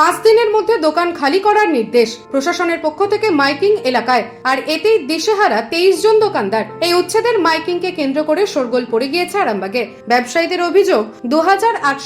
পাঁচ দিনের মধ্যে দোকান খালি করার নির্দেশ প্রশাসনের পক্ষ থেকে মাইকিং এলাকায়। আর এতেই দিশেহারা তেইশ জন দোকানদার। এই উচ্ছেদের মাইকিংকে কেন্দ্র করে শোরগোল পড়ে গিয়েছে আরামবাগে। ব্যবসায়ীদের অভিযোগ দু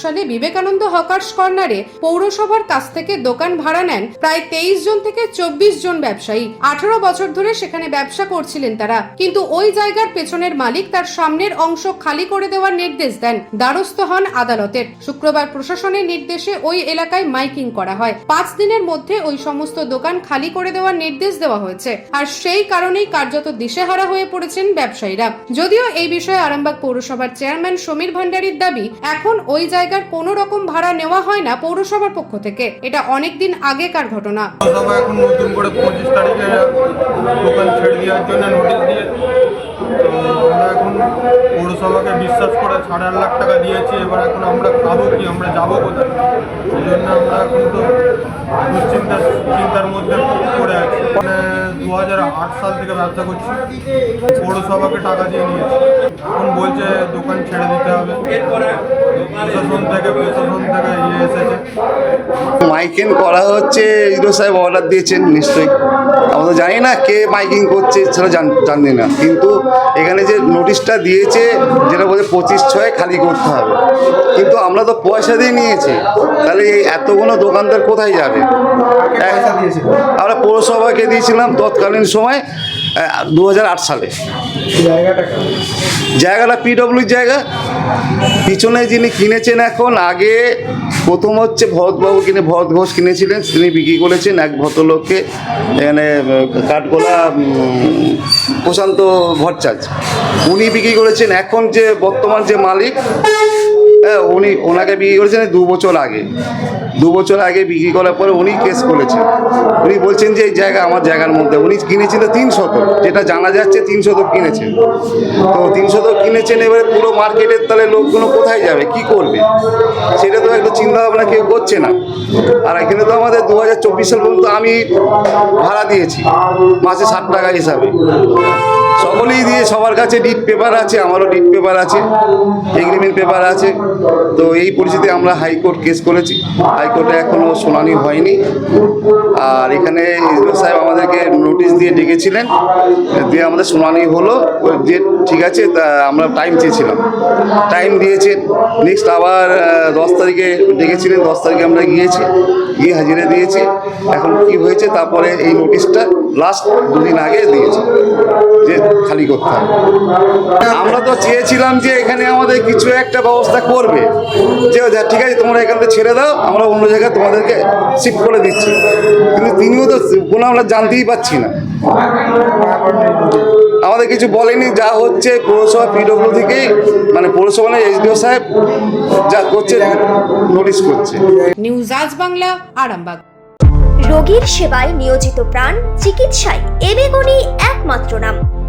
সালে বিবেকানন্দ হকার্স কর্নারে পৌরসভার কাছ থেকে দোকান ভাড়া নেন প্রায় তেইশ জন থেকে চব্বিশ জন ব্যবসায়ী। আঠারো বছর ধরে সেখানে ব্যবসা করছিলেন তারা। কিন্তু ওই জায়গার পেছনের মালিক তার সামনের অংশ খালি করে দেওয়ার নির্দেশ দেন। দ্বারস্থ হন আদালতের। শুক্রবার প্রশাসনের নির্দেশে ওই এলাকায় মাইকিং করা হয়। পাঁচ দিনের মধ্যে ওই সমস্ত দোকান খালি করে দেওয়ার নির্দেশ দেওয়া হয়েছে। আর সেই কারণেই কার্যত দিশেহারা হয়ে পড়েছেন ব্যবসায়ীরা। যদিও এই বিষয়ে আরামবাগ পৌরসভার চেয়ারম্যান সমীর ভান্ডারীর দাবি, এখন ওই জায়গার কোনো রকম ভাড়া নেওয়া হয় না পৌরসভার পক্ষ থেকে। এটা অনেকদিন আগেকার ঘটনা। পৌরসভাকে বিশ্বাস করে সাড়ে আট লাখ টাকা দিয়েছি। এবার এখন আমরা খাব কি, আমরা যাব কোথায়? সেই জন্য আমরা এখন চিন্তার মধ্যে পড়ে দু সাল থেকে ব্যবসা করছি। পৌরসভাকে টাকা দিয়ে নিয়েছি। এখন বলছে দোকান ছেড়ে দিতে হবে। প্রশাসন থেকে প্রশাসন থেকে ইয়ে এসেছে। মাইকিং করা হচ্ছে, ইরো সাহেব অর্ডার দিয়েছেন নিশ্চয়ই। আমরা তো জানি না কে মাইকিং করছে, সেটা জানি না। কিন্তু এখানে যে নোটিশটা দিয়েছে, যেটা বলছে পঁচিশ ছয় খালি করতে হবে। কিন্তু আমরা তো পয়সা দিয়ে নিয়েছি। তাহলে এতগুলো দোকানদার কোথায় যাবে? আমরা পৌরসভাকে দিয়েছিলাম তৎকালীন সময় দু হাজার আট সালে। জায়গাটা পিডব্লিউর জায়গা। পিছনে যিনি কিনেছেন এখন আগে প্রথম হচ্ছে ভরতবাবু কিনে ভরত ঘোষ কিনেছিলেন তিনি বিক্রি করেছেন এক ভদ্রলোককে এখানে কাঠগোলা প্রশান্ত ভট্টাচার্য। উনি বিক্রি করেছেন। এখন যে বর্তমান যে মালিক উনি, ওনাকে বিক্রি করেছেন দু বছর আগে। দু বছর আগে বিক্রি করার পরে উনি কেস করেছেন। উনি বলছেন যে এই জায়গা আমার জায়গার মধ্যে। উনি কিনেছিলেন তিন শতক। যেটা জানা যাচ্ছে তিন শতক কিনেছেন। তো তিন শতক কিনেছেন, এবারে পুরো মার্কেটের তাহলে লোকগুলো কোথায় যাবে? কি করবে? সেটা তো একটু চিন্তা ভাবনা কেউ করছে না। আর এখানে তো আমাদের দু হাজার চব্বিশ সাল পর্যন্ত আমি ভাড়া দিয়েছি। মাসে ষাট টাকা হিসাবে। সকলেই দিয়ে সবার কাছে ডিট পেপার আছে, আমারও ডিট পেপার আছে এগ্রিমেন্ট পেপার আছে। তো এই পরিস্থিতি আমরা হাইকোর্ট কেস করেছি। হাইকোর্টে এখনও শুনানি হয়নি। আর এখানে ইসরো সাহেব আমাদেরকে নোটিশ দিয়ে ডেকেছিলেন, দিয়ে আমাদের শুনানি হলো, যে ঠিক আছে, তা আমরা টাইম চেয়েছিলাম। টাইম দিয়েছেন নেক্সট আবার দশ তারিখে ডেকেছিলেন, দশ তারিখে আমরা গিয়েছি, গিয়ে হাজিরা দিয়েছি। এখন কি হয়েছে, তারপরে এই নোটিশটা লাস্ট দুদিন আগে দিয়েছে। যে খালি করতে হবে। আমরা তো চেয়েছিলাম যে এখানে আমাদের কিছু একটা ব্যবস্থা করবে। যে যা ঠিক আছে তোমরা এখান থেকে ছেড়ে দাও আমরা অন্য জায়গায় তোমাদেরকে শিফট করে দিচ্ছি। কিন্তু তিনিও তো কোনো আমরা জানতেই পাচ্ছি না। আমাদের কিছু বলেনি যা হচ্ছে পৌরসভা পিডব্লিউ থেকে মানে পৌরসভা এসডিও সাহেব যা করছে নোটিশ করছে। নিউজ আজ বাংলা আরামবাগ। রোগীর সেবায় নিয়োজিত প্রাণ চিকিৎসায় এবেগুনি একমাত্র নাম।